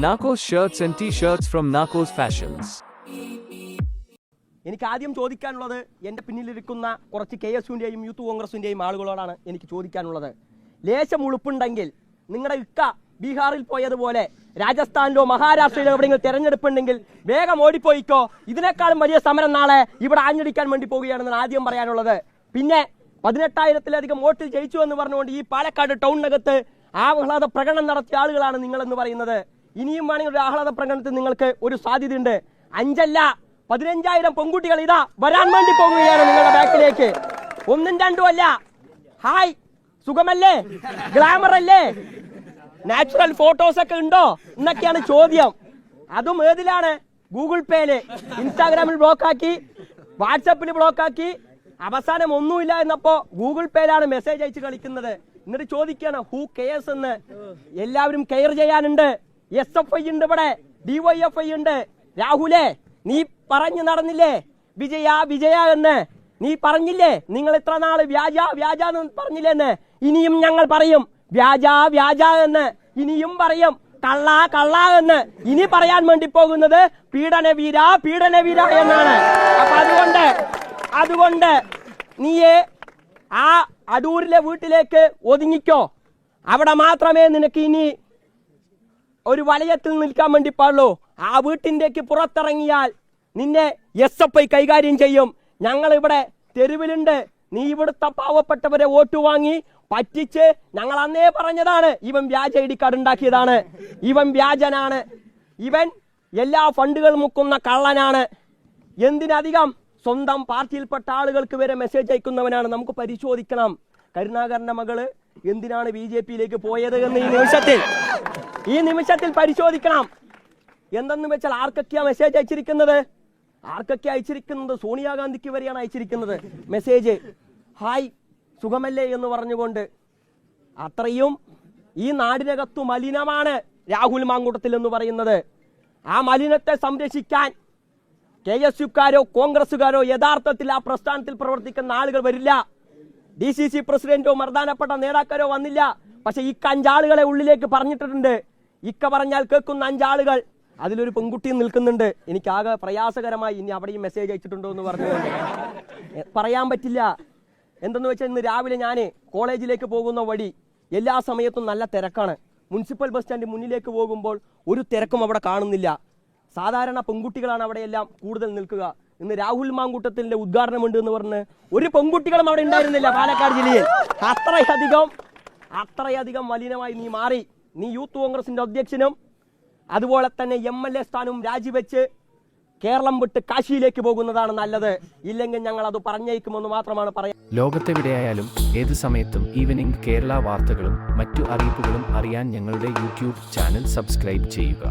Narcos shirts and t-shirts from Narcos fashions എനിക്ക് ആദ്യം ചോദിക്കാനുള്ളത് എന്റെ പിന്നിലിരിക്കുന്ന കുറച്ച് കെ എസ് യൂത്ത് കോൺഗ്രസിന്റെയും ആളുകളോടാണ് എനിക്ക് ചോദിക്കാനുള്ളത്. ലേശം ഉളുപ്പുണ്ടെങ്കിൽ നിങ്ങളുടെ ഇക്ക ബീഹാറിൽ പോയതുപോലെ രാജസ്ഥാനിലോ മഹാരാഷ്ട്രയിലോ എവിടെയെങ്കിലും തെരഞ്ഞെടുപ്പുണ്ടെങ്കിൽ വേഗം ഓടിപ്പോയിക്കോ. ഇതിനേക്കാളും വലിയ സമരം നാളെ ഇവിടെ ആഞ്ഞടിക്കാൻ വേണ്ടി പോവുകയാണെന്നാണ് ആദ്യം പറയാനുള്ളത്. പിന്നെ പതിനെട്ടായിരത്തിലധികം വോട്ടിൽ ജയിച്ചു എന്ന് പറഞ്ഞുകൊണ്ട് ഈ പാലക്കാട് ടൗണിനകത്ത് ആഹ്ലാദ പ്രകടനം നടത്തിയ ആളുകളാണ് നിങ്ങളെന്ന് പറയുന്നത്. ഇനിയും വേണമെങ്കിൽ ഒരു ആഹ്ലാദ പ്രകടനത്തിൽ നിങ്ങൾക്ക് ഒരു സാധ്യതയുണ്ട്. അഞ്ചല്ല പതിനഞ്ചായിരം പെൺകുട്ടികൾ ഇതാ വരാൻ വേണ്ടി പോകുകയാണ് നിങ്ങളുടെ ബാക്കിലേക്ക്. ഒന്നും രണ്ടും അല്ല. ഹായ് സുഖമല്ലേ? ഗ്ലാമർ അല്ലേ? നാച്ചുറൽ ഫോട്ടോസ് ഒക്കെ ഉണ്ടോ എന്നൊക്കെയാണ് ചോദ്യം. അതും ഏതിലാണ്? ഗൂഗിൾ പേയിൽ ഇൻസ്റ്റാഗ്രാമിൽ ബ്ലോക്ക് ആക്കി വാട്സപ്പിൽ ബ്ലോക്ക് ആക്കി. അവസാനം ഒന്നുമില്ല എന്നപ്പോ ഗൂഗിൾ പേയിലാണ് മെസ്സേജ് അയച്ച് കളിക്കുന്നത്. എന്നിട്ട് ചോദിക്കുകയാണ് ഹൂ കെയർസ് എന്ന്. എല്ലാവരും കെയർ ചെയ്യാനുണ്ട്. എസ് എഫ് ഐ ഉണ്ട് ഇവിടെ. ഡിവൈഎഫ് ഐ ഉണ്ട്. രാഹുലേ നീ പറഞ്ഞു നടന്നില്ലേ? വിജയ വിജയ എന്ന്. നീ പറഞ്ഞില്ലേ? നിങ്ങൾ ഇത്ര നാൾ വ്യാജ വ്യാജ എന്ന് പറഞ്ഞില്ലെന്ന്. ഇനിയും ഞങ്ങൾ പറയും. വ്യാജ വ്യാജ എന്ന്. ഇനിയും പറയും. കള്ള കള്ള എന്ന്. ഇനി പറയാൻ വേണ്ടി പോകുന്നത് പീഡന വീര പീഡന വീര എന്നാണ്. അപ്പൊ അതുകൊണ്ട് അതുകൊണ്ട് നീയെ ആ അടൂരിലെ വീട്ടിലേക്ക് ഒതുങ്ങിക്കോ. അവിടെ മാത്രമേ നിനക്ക് ഇനി ഒരു വലയത്തിൽ നിൽക്കാൻ വേണ്ടി പാടുള്ളൂ. ആ വീട്ടിന്റേക്ക് പുറത്തിറങ്ങിയാൽ നിന്നെ എസ് എഫ് ഐ കൈകാര്യം ചെയ്യും. ഞങ്ങൾ ഇവിടെ തെരുവിലുണ്ട്. നീ ഇവിടുത്തെ പാവപ്പെട്ടവരെ വോട്ട് വാങ്ങി പറ്റിച്ച് ഞങ്ങൾ അന്നേ പറഞ്ഞതാണ് ഇവൻ വ്യാജ ഐ ഡി കാർഡ് ഉണ്ടാക്കിയതാണ്. ഇവൻ വ്യാജനാണ്. ഇവൻ എല്ലാ ഫണ്ടുകൾ മുക്കുന്ന കള്ളനാണ്. എന്തിനധികം സ്വന്തം പാർട്ടിയിൽപ്പെട്ട ആളുകൾക്ക് വരെ മെസ്സേജ് അയക്കുന്നവനാണ് നമുക്ക് പരിശോധിക്കണം. കരുണാകരന്റെ മകൾ എന്തിനാണ് ബി ജെ പിയിലേക്ക് പോയത് എന്ന് ഈ നിമിഷത്തിൽ? ഈ നിമിഷത്തിൽ പരിശോധിക്കണം. എന്തെന്ന് വെച്ചാൽ ആർക്കൊക്കെയാ മെസ്സേജ് അയച്ചിരിക്കുന്നത്? ആർക്കൊക്കെ അയച്ചിരിക്കുന്നത്? സോണിയാഗാന്ധിക്ക് വരെയാണ് അയച്ചിരിക്കുന്നത്. മെസ്സേജ് ഹായ് സുഖമല്ലേ? എന്ന് പറഞ്ഞുകൊണ്ട് അത്രയും ഈ നാടിനകത്തു മലിനമാണ് രാഹുൽ മാങ്കൂട്ടത്തിൽ എന്ന് പറയുന്നത്. ആ മലിനത്തെ സംരക്ഷിക്കാൻ കെ എസ് യുക്കാരോ കോൺഗ്രസുകാരോ യഥാർത്ഥത്തിൽ ആ പ്രസ്ഥാനത്തിൽ പ്രവർത്തിക്കുന്ന ആളുകൾ വരില്ല. ഡി സി സി പ്രസിഡന്റോ മർദ്ദാനപ്പെട്ട നേതാക്കാരോ വന്നില്ല. പക്ഷെ ഈ കഞ്ചാളുകളെ ഉള്ളിലേക്ക് പറഞ്ഞിട്ടുണ്ട്. ഇക്ക പറഞ്ഞാൽ കേൾക്കുന്ന അഞ്ചാളുകൾ. അതിലൊരു പെൺകുട്ടിയും നിൽക്കുന്നുണ്ട്. എനിക്ക് ആകെ പ്രയാസകരമായി ഇനി അവിടെയും മെസ്സേജ് അയച്ചിട്ടുണ്ടോ എന്ന് പറഞ്ഞു. പറയാൻ പറ്റില്ല. എന്തെന്ന് വെച്ചാൽ ഇന്ന് രാവിലെ ഞാൻ കോളേജിലേക്ക് പോകുന്ന വഴി എല്ലാ സമയത്തും നല്ല തിരക്കാണ്. മുനിസിപ്പൽ ബസ് സ്റ്റാൻഡ് മുന്നിലേക്ക് പോകുമ്പോൾ ഒരു തിരക്കും അവിടെ കാണുന്നില്ല. സാധാരണ പെൺകുട്ടികളാണ് അവിടെയെല്ലാം കൂടുതൽ നിൽക്കുക. ഇന്ന് രാഹുൽ മാങ്കൂട്ടത്തിന്റെ ഉദ്ഘാടനമുണ്ട് എന്ന് പറഞ്ഞ് ഒരു പെൺകുട്ടികളും അവിടെ ഉണ്ടായിരുന്നില്ല പാലക്കാട് ജില്ലയിൽ. അത്രയധികം അത്രയധികം മലിനമായി നീ മാറി. നീ യൂത്ത് കോൺഗ്രസിന്റെ അധ്യക്ഷനും അതുപോലെ തന്നെ എം എൽ എ സ്ഥാനവും രാജിവെച്ച് കേരളം വിട്ട് കാശിയിലേക്ക് പോകുന്നതാണ് നല്ലത്. ഇല്ലെങ്കിൽ ഞങ്ങൾ അത് പറഞ്ഞേക്കുമെന്ന് മാത്രമാണ് പറയാൻ ലോകത്തെവിടെയായാലും ഏത് സമയത്തും ഈവനിംഗ് കേരള വാർത്തകളും മറ്റു അറിയിപ്പുകളും അറിയാൻ ഞങ്ങളുടെ യൂട്യൂബ് ചാനൽ സബ്സ്ക്രൈബ് ചെയ്യുക.